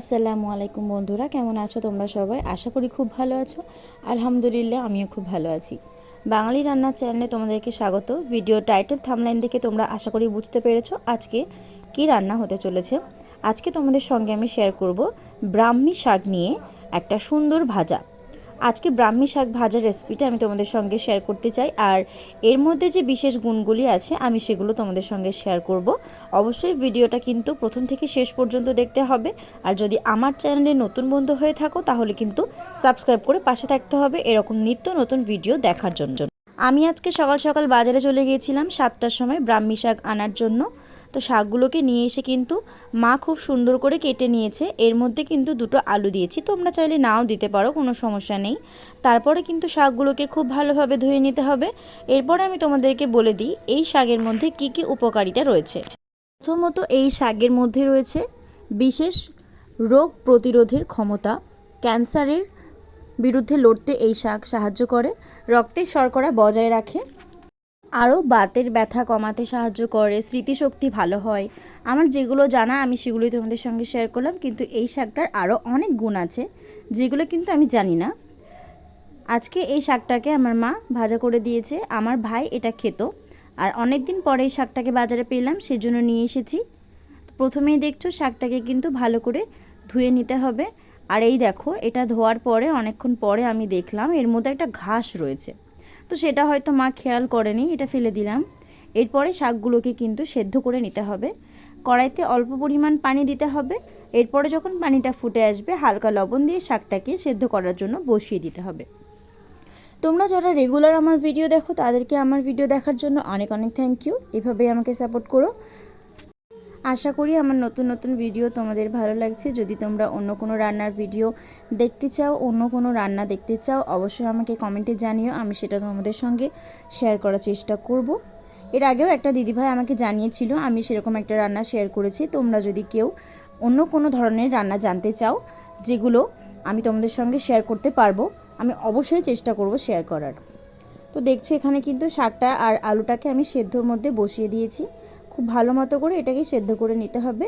আসসালামু আলাইকুম বন্ধুরা, কেমন আছো তোমরা সবাই? আশা করি খুব ভালো আছো। আলহামদুলিল্লাহ, আমিও খুব ভালো আছি। বাঙালি রান্নার চ্যানেলে তোমাদেরকে স্বাগত। ভিডিও টাইটেল, থামলাইন দেখে তোমরা আশা করি বুঝতে পেরেছ আজকে কি রান্না হতে চলেছে। আজকে তোমাদের সঙ্গে আমি শেয়ার করব ব্রাহ্মী শাক নিয়ে একটা সুন্দর ভাজা। আজকে ব্রাহ্মী শাক ভাজার রেসিপিটা আমি তোমাদের সঙ্গে শেয়ার করতে চাই। আর এর মধ্যে যে বিশেষ গুণগুলি আছে, আমি সেগুলো তোমাদের সঙ্গে শেয়ার করব। অবশ্যই ভিডিওটা কিন্তু প্রথম থেকে শেষ পর্যন্ত দেখতে হবে। আর যদি আমার চ্যানেলে নতুন বন্ধু হয়ে থাকো, তাহলে কিন্তু সাবস্ক্রাইব করে পাশে থাকতে হবে। এরকম নিত্য নতুন ভিডিও দেখার জন্য। আমি আজকে সকাল সকাল বাজারে চলে গিয়েছিলাম সাতটার সময় ব্রাহ্মী শাক আনার জন্য। তো শাকগুলোকে নিয়ে এসে কিন্তু মা খুব সুন্দর করে কেটে নিয়েছে। এর মধ্যে কিন্তু দুটো আলু দিয়েছি। তোমরা চাইলে নাও দিতে পারো, কোনো সমস্যা নেই। তারপরে কিন্তু শাকগুলোকে খুব ভালোভাবে ধুয়ে নিতে হবে। এরপরে আমি তোমাদেরকে বলে দিই, এই শাকের মধ্যে কি কি উপকারিতা রয়েছে। প্রথমত এই শাকের মধ্যে রয়েছে বিশেষ রোগ প্রতিরোধের ক্ষমতা। ক্যান্সারের বিরুদ্ধে লড়তে এই শাক সাহায্য করে। রক্তের শর্করা বজায় রাখে। আরও বাতের ব্যথা কমাতে সাহায্য করে, স্মৃতিশক্তি ভালো হয়। আমার যেগুলো জানা আমি সেগুলোই তোমাদের সঙ্গে শেয়ার করলাম, কিন্তু এই শাকটার আরও অনেক গুণ আছে, যেগুলো কিন্তু আমি জানি না। আজকে এই শাকটাকে আমার মা ভাজা করে দিয়েছে, আমার ভাই এটা খেত। আর অনেক দিন পরে এই শাকটাকে বাজারে পেলাম, সেজন্য নিয়ে এসেছি। প্রথমেই দেখছ শাকটাকে কিন্তু ভালো করে ধুয়ে নিতে হবে। আর এই দেখো, এটা ধোয়ার পরে, অনেকক্ষণ পরে আমি দেখলাম এর মধ্যে একটা ঘাস রয়েছে। তো সেটা হয়তো মা খেয়াল করেনি, এটা ফেলে দিলাম। এরপরে শাকগুলোকে কিন্তু সেদ্ধ করে নিতে হবে। কড়াইতে অল্প পরিমাণ পানি দিতে হবে। এরপরে যখন পানিটা ফুটে আসবে, হালকা লবণ দিয়ে শাকটাকে সেদ্ধ করার জন্য বসিয়ে দিতে হবে। তোমরা যারা রেগুলার আমার ভিডিও দেখো, তাদেরকে আমার ভিডিও দেখার জন্য অনেক অনেক থ্যাংক ইউ এভাবেই আমাকে সাপোর্ট করো। আশা করি আমার নতুন নতুন ভিডিও তোমাদের ভালো লাগছে। যদি তোমরা অন্য কোনো রান্নার ভিডিও দেখতে চাও, অন্য কোনো রান্না দেখতে চাও, অবশ্যই আমাকে কমেন্টে জানিও। আমি সেটা তোমাদের সঙ্গে শেয়ার করার চেষ্টা করব। এর আগেও একটা দিদিভাই আমাকে জানিয়েছিল, আমি সেরকম একটা রান্না শেয়ার করেছি। তোমরা যদি কেউ অন্য কোনো ধরনের রান্না জানতে চাও, যেগুলো আমি তোমাদের সঙ্গে শেয়ার করতে পারব, আমি অবশ্যই চেষ্টা করব শেয়ার করার। তো দেখছ এখানে কিন্তু শাকটা আর আলুটাকে আমি সেদ্ধর মধ্যে বসিয়ে দিয়েছি। খুব ভালো মতো করে এটাকে সেদ্ধ করে নিতে হবে।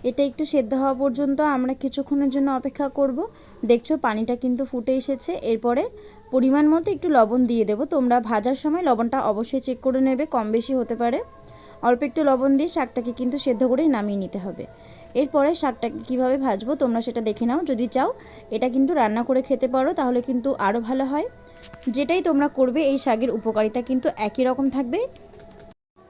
এটা একটু সেদ্ধ হওয়া পর্যন্ত আমরা কিছুক্ষণের জন্য অপেক্ষা করব। দেখছ পানিটা কিন্তু ফুটে এসেছে। এরপরে পরিমাণ মতো একটু লবণ দিয়ে দেবো। তোমরা ভাজার সময় লবণটা অবশ্যই চেক করে নেবে, কম বেশি হতে পারে। অল্প একটু লবণ দিয়ে শাকটাকে কিন্তু সেদ্ধ করেই নামিয়ে নিতে হবে। এরপরে শাকটাকে কীভাবে ভাজবো তোমরা সেটা দেখে নাও। যদি চাও এটা কিন্তু রান্না করে খেতে পারো, তাহলে কিন্তু আরও ভালো হয়। যেটাই তোমরা করবে, এই শাকের উপকারিতা কিন্তু একই রকম থাকবে।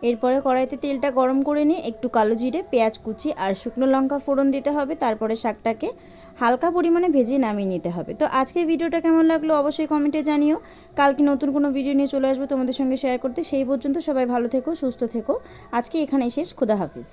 এরপরে কড়াইতে তেলটা গরম করে নিয়ে একটু কালো জিরে, পেঁয়াজ কুচি আর শুকনো লঙ্কা ফোড়ন দিতে হবে। তারপরে শাকটাকে হালকা পরিমাণে ভেজে নামিয়ে নিতে হবে। তো আজকে ভিডিওটা কেমন লাগল অবশ্যই কমেন্টে জানিও। কালকে নতুন কোনো ভিডিও নিয়ে চলে আসব তোমাদের সঙ্গে শেয়ার করতে। সেই পর্যন্ত সবাই ভালো থেকো, সুস্থ থেকো। আজকে এখানেই শেষ। খুদা হাফিজ।